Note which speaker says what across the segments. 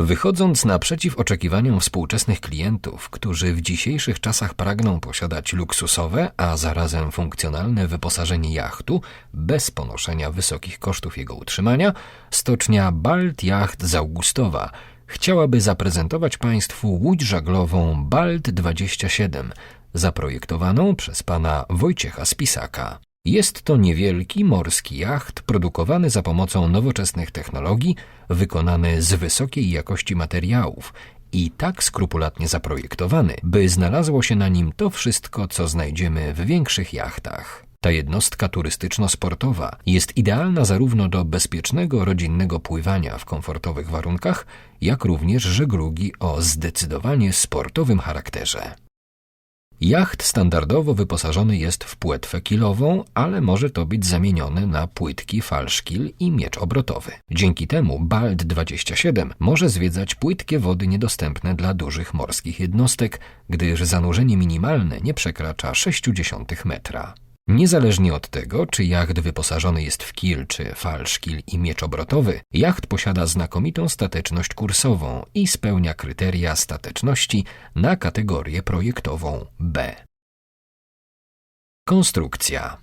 Speaker 1: Wychodząc naprzeciw oczekiwaniom współczesnych klientów, którzy w dzisiejszych czasach pragną posiadać luksusowe, a zarazem funkcjonalne wyposażenie jachtu bez ponoszenia wysokich kosztów jego utrzymania, stocznia Balt Yacht z Augustowa chciałaby zaprezentować Państwu łódź żaglową Balt 27, zaprojektowaną przez pana Wojciecha Spisaka. Jest to niewielki morski jacht produkowany za pomocą nowoczesnych technologii, wykonany z wysokiej jakości materiałów i tak skrupulatnie zaprojektowany, by znalazło się na nim to wszystko, co znajdziemy w większych jachtach. Ta jednostka turystyczno-sportowa jest idealna zarówno do bezpiecznego rodzinnego pływania w komfortowych warunkach, jak również żeglugi o zdecydowanie sportowym charakterze. Jacht standardowo wyposażony jest w płetwę kilową, ale może to być zamieniony na płytki falszkil i miecz obrotowy. Dzięki temu Bald 27 może zwiedzać płytkie wody niedostępne dla dużych morskich jednostek, gdyż zanurzenie minimalne nie przekracza 0,6 metra. Niezależnie od tego, czy jacht wyposażony jest w kil czy falszkil i miecz obrotowy, jacht posiada znakomitą stateczność kursową i spełnia kryteria stateczności na kategorię projektową B. Konstrukcja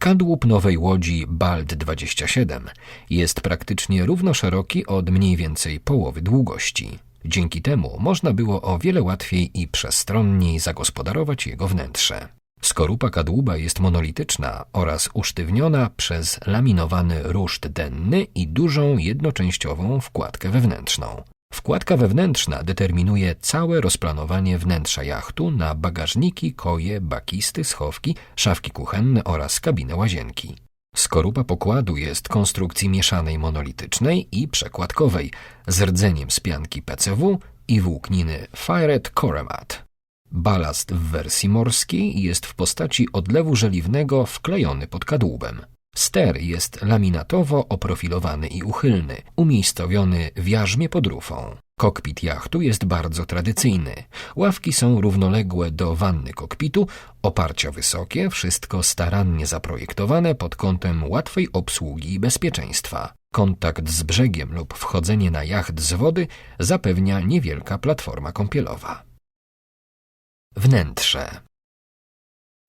Speaker 1: Kadłub nowej łodzi Bald 27 jest praktycznie równo szeroki od mniej więcej połowy długości. Dzięki temu można było o wiele łatwiej i przestronniej zagospodarować jego wnętrze. Skorupa kadłuba jest monolityczna oraz usztywniona przez laminowany ruszt denny i dużą jednoczęściową wkładkę wewnętrzną. Wkładka wewnętrzna determinuje całe rozplanowanie wnętrza jachtu na bagażniki, koje, bakisty, schowki, szafki kuchenne oraz kabinę łazienki. Skorupa pokładu jest konstrukcji mieszanej monolitycznej i przekładkowej z rdzeniem z pianki PCW i włókniny Fired Coremat. Balast w wersji morskiej jest w postaci odlewu żeliwnego wklejony pod kadłubem. Ster jest laminatowo oprofilowany i uchylny, umiejscowiony w jarzmie pod rufą. Kokpit jachtu jest bardzo tradycyjny. Ławki są równoległe do wanny kokpitu, oparcia wysokie, wszystko starannie zaprojektowane pod kątem łatwej obsługi i bezpieczeństwa. Kontakt z brzegiem lub wchodzenie na jacht z wody zapewnia niewielka platforma kąpielowa. Wnętrze.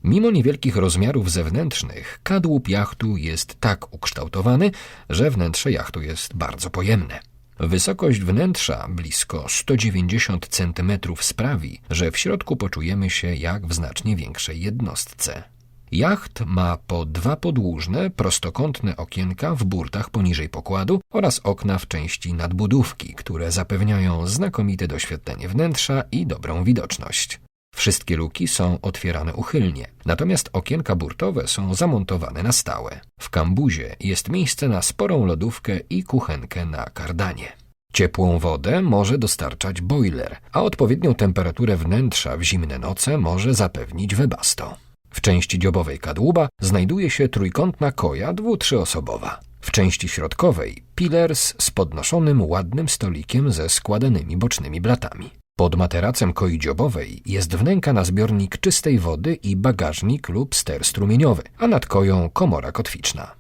Speaker 1: Mimo niewielkich rozmiarów zewnętrznych, kadłub jachtu jest tak ukształtowany, że wnętrze jachtu jest bardzo pojemne. Wysokość wnętrza, blisko 190 cm, sprawi, że w środku poczujemy się jak w znacznie większej jednostce. Jacht ma po dwa podłużne, prostokątne okienka w burtach poniżej pokładu oraz okna w części nadbudówki, które zapewniają znakomite doświetlenie wnętrza i dobrą widoczność. Wszystkie luki są otwierane uchylnie, natomiast okienka burtowe są zamontowane na stałe. W kambuzie jest miejsce na sporą lodówkę i kuchenkę na kardanie. Ciepłą wodę może dostarczać boiler, a odpowiednią temperaturę wnętrza w zimne noce może zapewnić webasto. W części dziobowej kadłuba znajduje się trójkątna koja dwu-trzyosobowa. W części środkowej pillers z podnoszonym ładnym stolikiem ze składanymi bocznymi blatami. Pod materacem koi dziobowej jest wnęka na zbiornik czystej wody i bagażnik lub ster strumieniowy, a nad koją komora kotwiczna.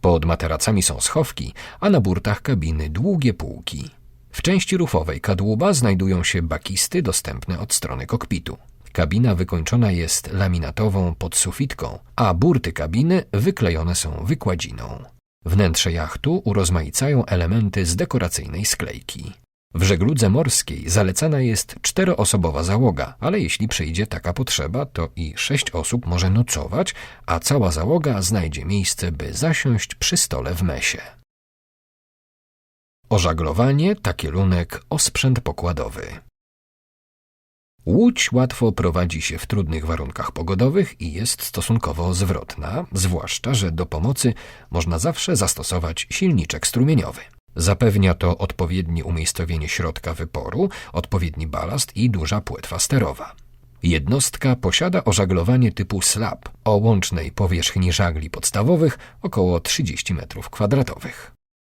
Speaker 1: Pod materacami są schowki, a na burtach kabiny długie półki. W części rufowej kadłuba znajdują się bakisty dostępne od strony kokpitu. Kabina wykończona jest laminatową podsufitką, a burty kabiny wyklejone są wykładziną. Wnętrze jachtu urozmaicają elementy z dekoracyjnej sklejki. W żegludze morskiej zalecana jest czteroosobowa załoga, ale jeśli przyjdzie taka potrzeba, to i sześć osób może nocować, a cała załoga znajdzie miejsce, by zasiąść przy stole w mesie. Ożaglowanie, takielunek, osprzęt pokładowy. Łódź łatwo prowadzi się w trudnych warunkach pogodowych i jest stosunkowo zwrotna, zwłaszcza, że do pomocy można zawsze zastosować silniczek strumieniowy. Zapewnia to odpowiednie umiejscowienie środka wyporu, odpowiedni balast i duża płetwa sterowa. Jednostka posiada ożaglowanie typu slab o łącznej powierzchni żagli podstawowych około 30 m2.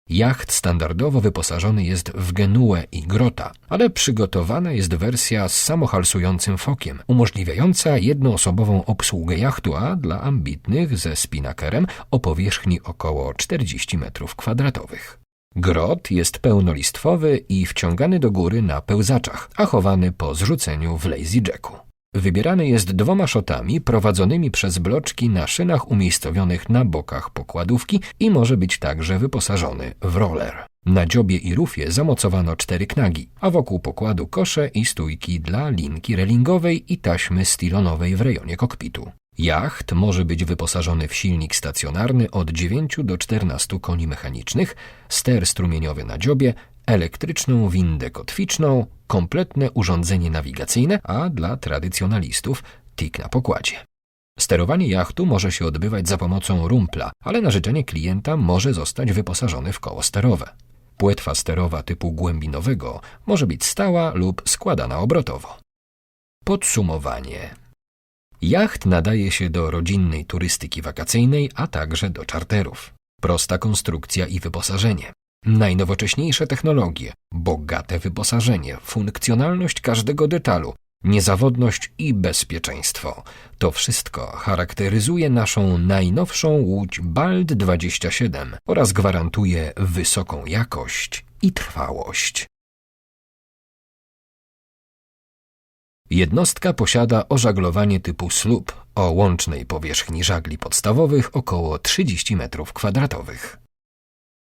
Speaker 1: Jacht standardowo wyposażony jest w genuę i grota, ale przygotowana jest wersja z samohalsującym fokiem, umożliwiająca jednoosobową obsługę jachtu, a dla ambitnych ze spinakerem o powierzchni około 40 m2. Grot jest pełnolistwowy i wciągany do góry na pełzaczach, a chowany po zrzuceniu w Lazy Jacku. Wybierany jest dwoma szotami prowadzonymi przez bloczki na szynach umiejscowionych na bokach pokładówki i może być także wyposażony w roller. Na dziobie i rufie zamocowano cztery knagi, a wokół pokładu kosze i stójki dla linki relingowej i taśmy stylonowej w rejonie kokpitu. Jacht może być wyposażony w silnik stacjonarny od 9 do 14 koni mechanicznych, ster strumieniowy na dziobie, elektryczną windę kotwiczną, kompletne urządzenie nawigacyjne, a dla tradycjonalistów tik na pokładzie. Sterowanie jachtu może się odbywać za pomocą rumpla, ale na życzenie klienta może zostać wyposażony w koło sterowe. Płetwa sterowa typu głębinowego może być stała lub składana obrotowo. Podsumowanie. Jacht nadaje się do rodzinnej turystyki wakacyjnej, a także do czarterów. Prosta konstrukcja i wyposażenie. Najnowocześniejsze technologie, bogate wyposażenie, funkcjonalność każdego detalu, niezawodność i bezpieczeństwo. To wszystko charakteryzuje naszą najnowszą łódź Bald 27 oraz gwarantuje wysoką jakość i trwałość. Jednostka posiada ożaglowanie typu słup o łącznej powierzchni żagli podstawowych około 30 m2.